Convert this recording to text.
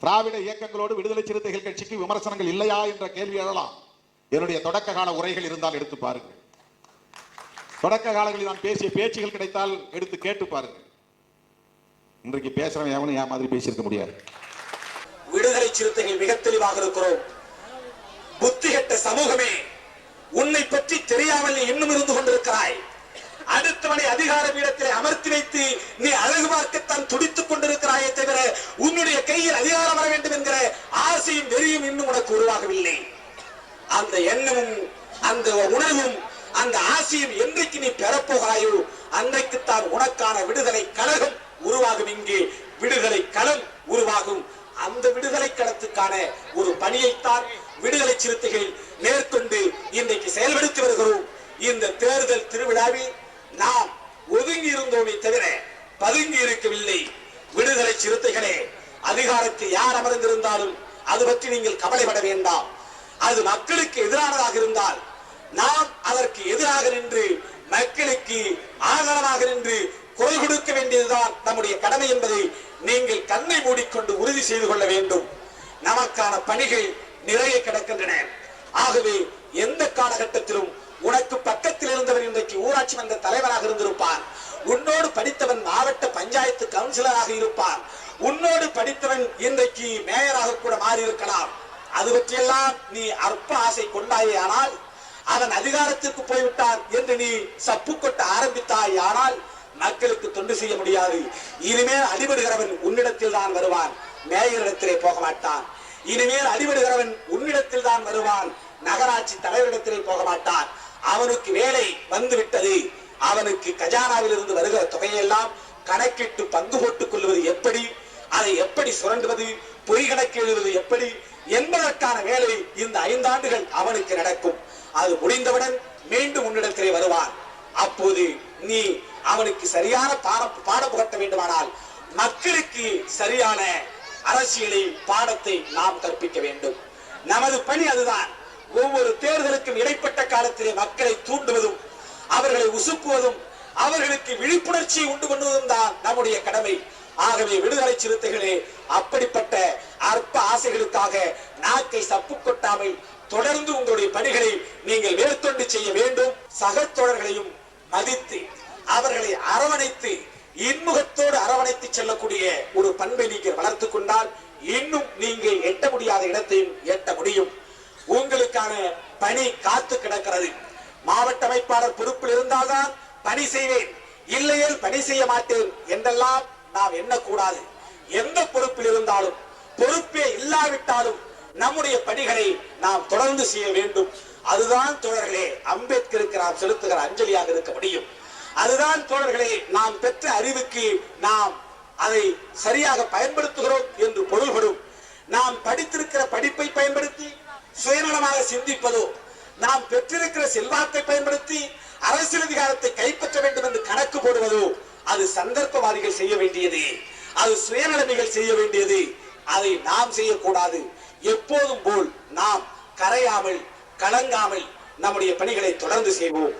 திராவிட இயக்கங்களோடு விடுதலை சிறுத்தைகள் கட்சிக்கு விமர்சனங்கள் இல்லையா என்ற கேள்வி எழலாம். என்னுடைய தொடக்க கால உரைகள் இருந்தால் எடுத்து பாருங்கள். தொடக்க காலங்களில் நான் பேசிய பேச்சுகள் கிடைத்தால் எடுத்து கேட்டு பாருங்கள். இன்றைக்கு பேசுறவன் எவனும் என் மாதிரி பேசியிருக்க முடியாது. விடுதலை சிறுத்தைகள் மிக தெளிவாக இருக்கிறோம். புத்தி கெட்ட சமூகமே உன்னை பற்றி தெரியாமல் இன்னும் இருந்து கொண்டிருக்கிறாய். அடுத்தவனை அதிகார பீடத்திலே அமர்த்தி வைத்து நீ அழகு பார்க்கத்தான் துடித்துக் கொண்டிருக்கிறாயே தவிர உன்னுடைய கையில் அதிகாரம் வர வேண்டும் என்கிற ஆசையும் வெறியும் இன்னும் உனக்கு உருவாகவில்லை. அந்த எண்ணமும் அந்த உணர்வும் அந்த ஆசையும் என்றைக்கு நீ பெறப்போகிறாயோ அன்றைக்குத்தான் உனக்கான விடுதலை கழகம் உருவாகும். இங்கே விடுதலை களம் உருவாகும். அந்த விடுதலை களத்துக்கான ஒரு பணியைத்தான் விடுதலை சிறுத்தைகள் மேற்கொண்டு இன்றைக்கு செயல்படுத்தி வருகிறோம். இந்த தேர்தல் திருவிழாவில் நாம் ஒதுங்கி இருந்தோமே தவிர பதுங்கி இருக்கவில்லை. விடுதலை சிறுத்தைகளே அதிகாரத்தில் யார் அமர்ந்திருந்தாலும் அது பற்றி நீங்கள் கவலைப்பட வேண்டாம். அது மக்களுக்கு எதிரானதாக இருந்தால் நாம் அதற்கு எதிராக நின்று மக்களுக்கு ஆதரவாக நின்று குரல் கொடுக்க வேண்டியதுதான் நம்முடைய கடமை என்பதை நீங்கள் கண்ணை மூடிக்கொண்டு உறுதி செய்து கொள்ள வேண்டும். நமக்கான பணிகள் நிறைய கிடக்கின்றன. ஆகவே எந்த காலகட்டத்திலும் உனக்கு பக்கத்தில் இருந்தவர் இன்றைக்கு ஊராட்சி மன்ற தலைவராக இருந்திருப்பார். உன்னோடு படித்தவன் மாவட்ட பஞ்சாயத்து கவுன்சிலராக இருப்பார். உன்னோடு படித்தவன் இன்றைக்கு மேயராக கூட மாறி இருக்கலாம் அது பற்றியெல்லாம் நீ அற்ப ஆசை கொண்டாயே ஆனால் அவன் அதிகாரத்திற்கு போய்விட்டான் என்று நீ சப்பு கொட்ட ஆரம்பித்தாய் ஆனால் மக்களுக்கு தொண்டு செய்ய முடியாது. இனிமேல் அடிபடுகிறவன் உன்னிடத்தில் தான் வருவான். மேயரிடத்திலே போக மாட்டான். இனிமேல் அடிபடுகிறவன் உன்னிடத்தில் தான் வருவான். நகராட்சி தலைவரிடத்திலே போக மாட்டான். அவனுக்கு வேலை வந்து விட்டது அவனுக்கு கஜானாவில் இருந்து வருகிற தொகையெல்லாம் கணக்கிட்டு பங்கு போட்டுக் கொள்வது எப்படி? அதை எப்படி சுரண்டுவது? பொய் கணக்கு எழுதுவது எப்படி? என்பதற்கான வேலை இந்த ஐந்தாண்டுகள் அவனுக்கு நடக்கும். அது முடிந்தவுடன் மீண்டும் உன்னிடத்திலே வருவான். அப்போது நீ அவனுக்கு சரியான பாடம் பாடம் புகட்ட வேண்டுமானால் மக்களுக்கு சரியான அரசியலை பாடத்தை நாம் கற்பிக்க வேண்டும். நமது பணி அதுதான். ஒவ்வொரு தேர்தலுக்கும் இடைப்பட்ட காலத்திலே மக்களை தூண்டுவதும் அவர்களை உசுப்புவதும் அவர்களுக்கு விழிப்புணர்ச்சியை உண்டு பண்ணுவதும் தான் நம்முடைய கடமை. ஆகவே விடுதலை சிறுத்தைகளே அப்படிப்பட்ட அற்ப ஆசைகளுக்காக நாக்கை சப்பு கொட்டாமல் தொடர்ந்து உங்களுடைய பணிகளை நீங்கள் மேற்கொண்டு செய்ய வேண்டும். சக தோழர்களையும் மதித்து அவர்களை அரவணைத்து இன்முகத்தோடு அரவணைத்து செல்லக்கூடிய ஒரு பண்பை நீங்கள் வளர்த்துக் கொண்டால் இன்னும் நீங்கள் எட்ட முடியாத இடத்தையும் எட்ட முடியும். உங்களுக்கான பணி காத்து கிடக்கிறது. மாவட்ட அமைப்பாளர் பொறுப்பில் இருந்தால்தான் பணி செய்வேன். இல்லையில் பணி செய்ய மாட்டேன் என்றெல்லாம் நாம் எண்ணக்கூடாது. எந்த பொறுப்பில் இருந்தாலும் பொறுப்பே இல்லாவிட்டாலும் நம்முடைய பணிகளை நாம் தொடர்ந்து செய்ய வேண்டும். அதுதான் தோழர்களே அம்பேத்கருக்கு நாம் செலுத்துகிற அஞ்சலியாக இருக்க முடியும். அதுதான் தோழர்களே நாம் பெற்ற அறிவுக்கு நாம் அதை சரியாக பயன்படுத்துகிறோம் என்று பொருள்படும். நாம் படித்திருக்கிற படிப்பை பயன்படுத்தி சுயநலமாக சிந்திப்பதோ நாம் பெற்றிருக்கிற செல்வாக்கை பயன்படுத்தி அரசியல் அதிகாரத்தை கைப்பற்ற வேண்டும் என்று கணக்கு போடுவதோ அது சந்தர்ப்பவாதிகள் செய்ய வேண்டியது. அது சுயநலமிகள் செய்ய வேண்டியது. அதை நாம் செய்யக்கூடாது. எப்போதும் போல் நாம் கரையாமல் கலங்காமல் நம்முடைய பணிகளை தொடர்ந்து செய்வோம்.